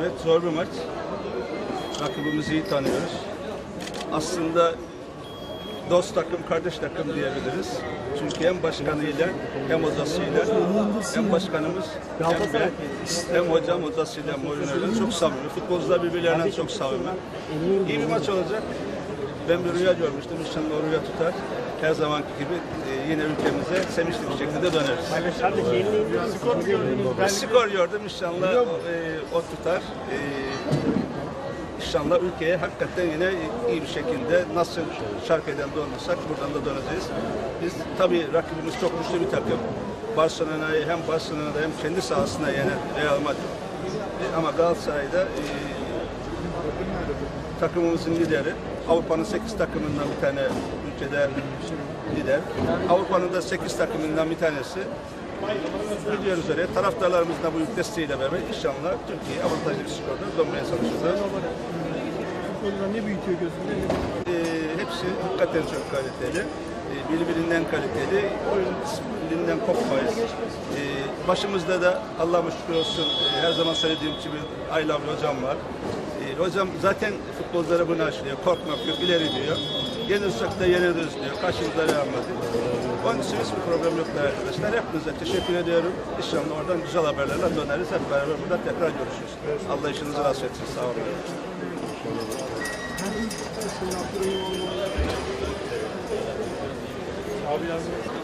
Evet zor bir maç. Rakibimizi iyi tanıyoruz. Aslında dost takım, kardeş takım diyebiliriz. Çünkü hem başkanıyla hem hocasıyla hem başkanımız hem ben hem hocam hocasıyla hem çok samimi. Futbolcular birbirlerinden çok samimi. İyi bir maç olacak. Ben bir rüya görmüştüm. İnşallah o rüya tutar. Her zamanki gibi e, yine ülkemize sevinçli bir şekilde döneriz. Bir skor gördüm inşallah e, o tutar. İnşallah ülkeye hakikaten yine iyi bir şekilde nasıl Şarkı'dan döndürsek buradan da döneceğiz. Biz tabii rakibimiz çok güçlü bir takım. Barcelona'yı hem Barcelona'da hem kendi sahasında yenen Real Madrid. Ama Galatasaray'da e, takımımızın lideri. Avrupa'nın 8 takımından bir tane ülkede lider. Avrupa'nın da 8 takımından bir tanesi. Biliyoruz öyle. Taraftarlarımızın da bu desteğiyle beraber inşallah Türkiye'yi avantajlı bir skorda dönmeye çalışacağız. Futbolcular ne büyütüyor gözünde? Ee, hepsi hakikaten çok kaliteli. Ee, birbirinden kaliteli. Oyun disiplininden kopmayız. Ee, başımızda da Allah'a şükür olsun e, her zaman söylediğim gibi Aylan hocam var. Ee, hocam zaten futbolculara bunu aşılıyor. Korkmak yok, ileri diyor. Yenilsek de yeneriz diyor. Karşımızda Real Madrid. Onun için hiçbir problem yoktur arkadaşlar. Hepinize teşekkür ediyorum. İnşallah oradan güzel haberlerle döneriz. Hep beraber burada tekrar görüşürüz. Allah işinizi rast etsin. Sağ olun. Abi yazın.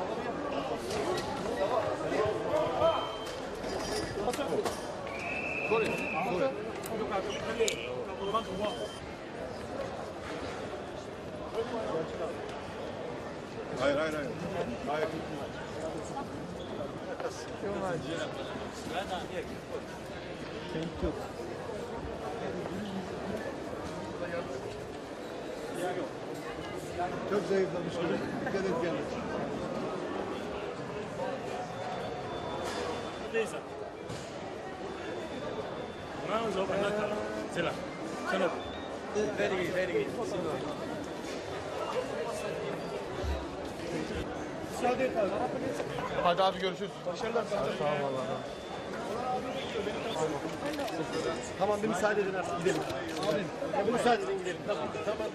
Hayır, hayır, hayır. Hayır. Çok zayıflamış. Dikkat et kendine. Lisa. Mwanzo bandaka. Sela. Sana. Very good, very good. Müsaade et abi. Hadi abi görüşürüz. Başarılar. Sağ ol Tamam bir müsaade edin artık gidelim. Abi müsaade edin gidelim. Tamam. Tamam.